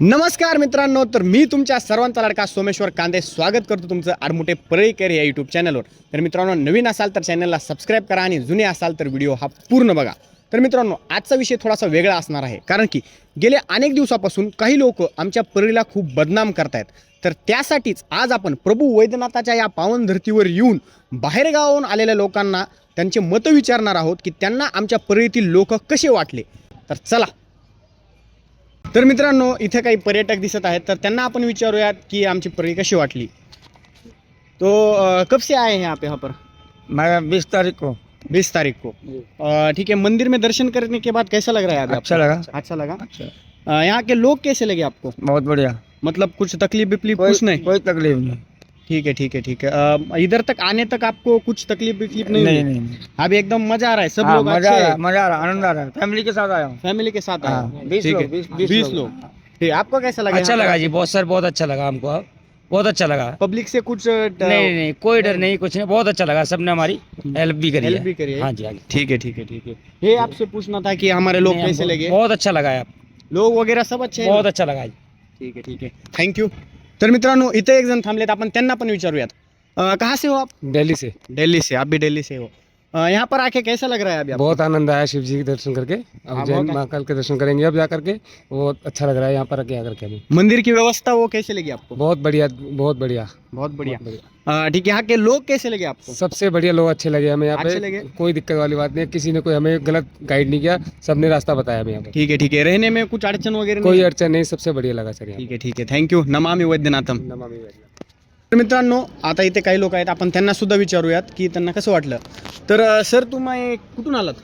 नमस्कार मित्रांनो तर मी तुमच्या सर्वांचा लाडका सोमेश्वर कांदे. स्वागत करतो तुमचं आडमुटे परळीकर या यूट्यूब चॅनलवर तर मित्रांनो नवीन असाल तर चॅनलला सबस्क्राईब करा आणि जुने असाल तर व्हिडिओ हा पूर्ण बघा. तर मित्रांनो आजचा विषय थोडासा वेगळा असणार आहे. कारण की गेल्या अनेक दिवसापासून काही लोक आमच्या परळीला खूप बदनाम करतायत. तर त्यासाठीच आज आपण प्रभू वैद्यनाथाच्या या पावन धर्तीवर येऊन बाहेरगावाहून आलेल्या लोकांना त्यांचे मतं विचारणार आहोत की त्यांना आमच्या परळीतील लोक कसे वाटले? तर चला तर मित्रांनो इथे काही पर्यटक दिसत आहेत तर त्यांना आपण विचारूयात की आमची परळी कशी वाटली? तो अ, कब से आए हैं यहाँ पे यहाँ पर? मैं बीस तारीख को। बीस तारीख को। अ, ठीक है मंदिर में दर्शन करने के बाद कैसा लग रहा है अभी अच्छा? लगा। अच्छा लगा? अच्छा। अ, यहाँ के लोग कैसे लगे आपको? बहुत बढ़िया। मतलब कुछ तकलीफ विकलीफ कोई कुछ नहीं? कोई तकलीफ नहीं। ठीक है ठीक है ठीक है। अ, इधर तक आने तक आपको कुछ तकलीफ़ विकलीफ नहीं, नहीं हुई? नहीं, नहीं। अभी एकदम मज़ा आ रहा है सब हाँ, लोग मज़ा आ रहा है। मज़ा आ रहा है आनंद आ रहा है। फैमिली के साथ आया हूँ। फैमिली के साथ हाँ, आए बीस ठीक लोग, है बीस- बीस बीस लोग। लोग। ठीक आपको कैसा लगा अच्छा लगा जी बहुत सर बहुत अच्छा लगा हमको। बहुत अच्छा लगा। पब्लिक से कुछ अ, नहीं नहीं नहीं कोई डर नहीं कुछ नहीं बहुत अच्छा लगा। सबने हमारी हेल्प भी करी हेल्प है। भी करी है। हाँ जी हाँ जी। ठीक है ठीक है ठीक है। ये आपसे पूछना था कि हमारे लोग नहीं, कैसे हमको लगे? बहुत अच्छा लगा है आप लोग वगैरह सब अच्छे हैं बहुत अच्छा लगा जी। ठीक है ठीक है। थँक्यू तर मित्रांनो इथे एक जण थांबलेत. आपण त्यांना पण विचारूयात. अ, कहाँ से हो आप? दिल्ली से. दिल्ली से आप भी दिल्ली से हो. यहाँ पर आके कैसा लग रहा है अभी आपको? बहुत आनंद आया शिव जी के दर्शन करके। हाँ, अब जैन बहुत- महाकाल के दर्शन करेंगे अब जा करके बहुत अच्छा लग रहा है यहाँ पर आके आकर के हमें। मंदिर की व्यवस्था वो कैसे लगी आपको? बहुत बढ़िया बहुत बढ़िया। बहुत बढ़िया। ठीक है यहाँ के लोग कैसे लगे आपको? सबसे बढ़िया लोग अच्छे लगे हमें यहाँ अच्छे पे कोई दिक्कत वाली बात नहीं है किसी ने कोई हमें गलत गाइड नहीं किया सबने रास्ता बताया हमें यहाँ पे ठीक है ठीक है। रहने में कुछ अड़चन वगैरह कोई अड़चन नहीं सबसे बढ़िया लगा सर यहाँ ठीक है ठीक है। थैंक यू नमामि वैद्यनाथम। नमामि वैद्यनाथ। तर मित्रांनो आता इथे काही लोक आहेत. आपण त्यांना सुद्धा विचारूयात की त्यांना कसं वाटलं. तर अ, सर तुम्ही कुठून आलात?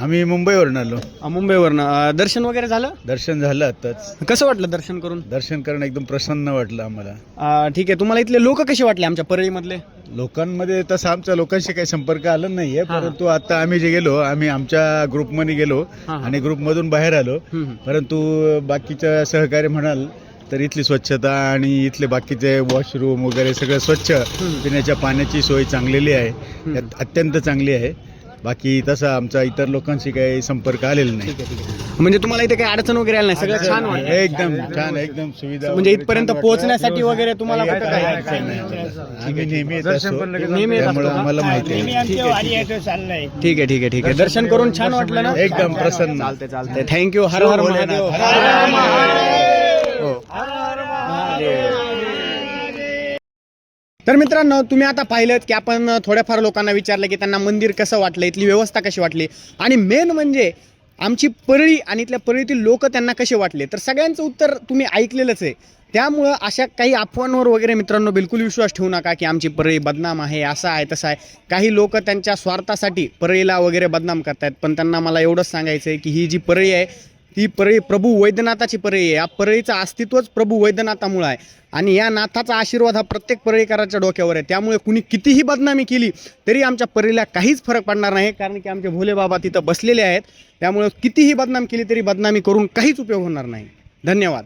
आम्ही मुंबईवरून आलो. अ, मुंबईवरनं. अ, दर्शन वगैरे झालं? दर्शन झालं आताच. कसं वाटलं दर्शन करून? दर्शन करणं एकदम प्रसन्न वाटलं आम्हाला. अ, ठीक आहे. तुम्हाला इथले लोक कसे वाटले आमच्या परळीमधले? लोकांमध्ये तसं आमच्या लोकांशी काही संपर्क आला नाहीये हा. परंतु आता आम्ही जे गेलो आम्ही आमच्या ग्रुपमध्ये गेलो हा, हा. आणि ग्रुपमधून बाहेर आलो. हम्म, हम्म. परंतु बाकीच्या सहकार्य म्हणाल तर इथली स्वच्छता आणि इथले बाकीचे वॉशरूम वगैरे सगळं स्वच्छ पिण्याच्या पाण्याची सोय चांगलेली आहे. यात अत्यंत चांगली आहे. बाकी तसं आमचा इतर लोकांशी काही संपर्क आलेला नाही. म्हणजे तुम्हाला इथे काही अडचण वगैरे आली नाही? सगळं छान वाटलं एकदम छान एकदम सुविधा म्हणजे इथपर्यंत. पोहोचण्यासाठी वगैरे तुम्हाला काही कुठं काही अडचण नाही आम्हाला. आम्ही नेहमी येत दर्शन असतो पण लगेच नेहमी येत त्यामुळे असतो. का? आम्हाला माहिती आहे. ठीक आहे ठीक आहे. ठीक आहे दर्शन करून छान वाटलं ना? एकदम प्रसन्न. चालते चालते थँक्यू. हर हर महादेव. हो. तर मित्रांनो तुम्ही आता पाहिलं की आपण थोड्याफार लोकांना विचारलं की त्यांना मंदिर कसं वाटलं इथली व्यवस्था कशी वाटली? आणि मेन म्हणजे आमची परळी आणि इथल्या परळीतील लोक त्यांना कसे वाटले? तर सगळ्यांचं उत्तर तुम्ही ऐकलेलंच आहे. त्यामुळं अशा काही अफवांवर वगैरे मित्रांनो बिलकुल विश्वास ठेवू नका की आमची परळी बदनाम आहे असं आहे तसं आहे. काही लोक त्यांच्या स्वार्थासाठी परळीला वगैरे बदनाम करतायत पण त्यांना मला एवढंच सांगायचं आहे की ही जी परळी आहे ती परळी प्रभू वैद्यनाथाची परळी आहे. या परळीचं अस्तित्वच प्रभू वैद्यनाथामुळे आहे. आणि या नाथाचा आशीर्वाद हा प्रत्येक परळीकराच्या डोक्यावर आहे. त्यामुळे कुणी कितीही बदनामी केली तरी आमच्या परळीला काहीच फरक पडणार नाही कारण की आमचे भोले बाबा तिथं बसलेले आहेत. त्यामुळे कितीही बदनाम केली तरी बदनामी करून काहीच उपयोग होणार नाही. धन्यवाद.